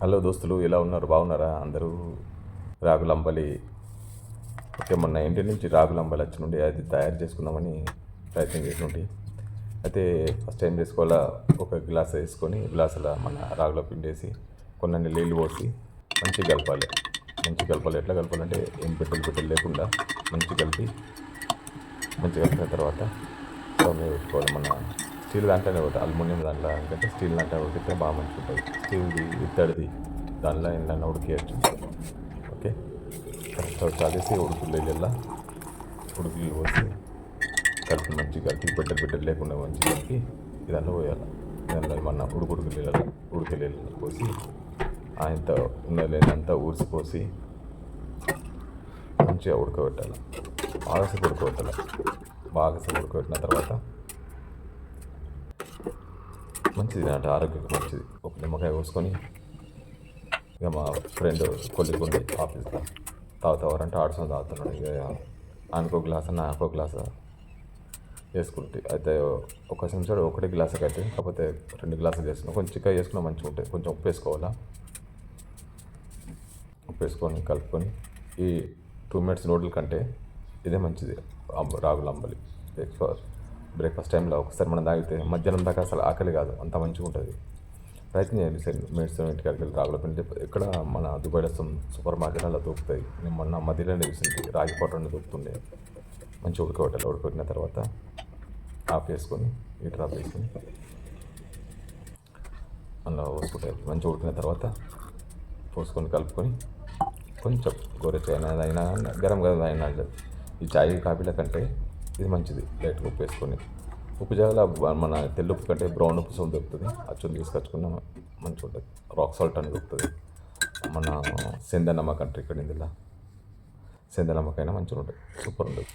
Hello దోస్తులు ఎలా ఉన్నారు? బాగున్నారా అందరూ? రాగులంబలి ఓకే మొన్న ఇంటి నుంచి రాగులంబలి వచ్చి నుండి అది తయారు చేసుకుందామని ప్రయత్నం చేసినట్టు అయితే ఫస్ట్ టైం చేసుకోవాలా? ఒక గ్లాస్ వేసుకొని గ్లాసులో మన రాగుల పిండి వేసి కొన్ని నీళ్ళు పోసి మంచిగా కలపాలి. మంచిగా కలపాలి. ఎట్లా కలపాలంటే ఏం పెట్టెలు పెట్టెలు లేకుండా మంచిగా కలిపి మంచిగా కలిపిన తర్వాత పెట్టుకోవాలి మన స్టీల్ దాంట్లోనే ఒకటి అల్యూమినియం దాంట్లో అంటే స్టీల్ దాంట్లో ఉడికితే బాగా మంచిగా ఉంటుంది స్టీల్ది ఇత్తడిది దానిలో ఏంటన్నా ఉడికేయచ్చు ఓకే? స్టవ్ తాగేసి ఉడుకులు ఉడుకులు పోసి కలిపి మంచిగా కలిపి బిడ్డ బిడ్డలు లేకుండా మంచిగా కలిపి ఇదంతా పోయాలి. దాంట్లో మన ఉడుకుడుకు నీళ్ళలో ఉడికి నీళ్ళలో పోసి ఆయనతో ఉన్న లేనంతా ఊడ్చిపోసి మంచిగా ఉడకబెట్టాలి. బాగాసేపు ఉడకబెట్టాలి బాగాసేపు ఉడకబెట్టిన తర్వాత మంచిది అంటే ఆరోగ్యానికి మంచిది. ఒక నిమ్మకాయ కోసుకొని ఇక మా ఫ్రెండ్ కొద్దిగా ఉండి ఆఫీస్లో తాగుతావారంటే ఆడుసం తాగుతున్నాడు. ఇక ఆయనకో గ్లాస్ నాకు గ్లాస్ వేసుకుంటే అయితే ఒక చెంచాడు ఒకటి గ్లాసుకి అయితే కాకపోతే రెండు గ్లాసులు వేసుకున్నా కొంచెం చిక్కగా వేసుకున్నా మంచిగా ఉంటాయి కొంచెం ఉప్పు వేసుకోవాలా? ఉప్పు వేసుకొని కలుపుకొని ఈ టూ మినిట్స్ నూడిల్ కంటే ఇదే మంచిది. అంబ రాగుల అంబలి. బ్రేక్ఫాస్ట్ బ్రేక్ఫాస్ట్ టైంలో ఒకసారి మనం తాగితే మధ్యాహ్నం దాకా అసలు ఆకలి కాదు అంత మంచిగా ఉంటుంది. ప్రయత్నం చేయండి సార్ మెడిసిన్ ఇంటికి వెళ్ళి రాగుల ఇక్కడ మన దుబాయ్లో సూపర్ మార్కెట్లో దొరుకుతాయి. నేను మొన్న మధ్యలోనే చూసింది రాగి పొట్టని దొరుకుతుండే. మంచిగా ఉడకబెట్టాలి ఉడకబెట్టిన తర్వాత ఆఫ్ చేసుకొని హీటర్ ఆఫ్ చేసుకొని అందులో పోసుకుంటాయి మంచిగా ఉడికిన తర్వాత పోసుకొని కలుపుకొని కొంచెం గోరెచ్చైనా అయినా గరం గరం అయినా ఈ చాయ్ కాఫీల కంటే ఇది మంచిది. లైట్గా ఉప్పు వేసుకొని. ఉప్పు జాగల మన తెల్ల ఉప్పు కంటే బ్రౌన్ ఉప్పు సోన్ దొరుకుతుంది. అచ్చుని తీసుకొచ్చుకున్న మంచిగా ఉంటుంది రాక్ సాల్ట్ అని దొరుకుతుంది. మన సెందనమ్మక కంట్రీ ఇక్కడ ఇందులో. సెందనమ్మకైనా మంచిగా ఉంటుంది సూపర్ ఉంటుంది.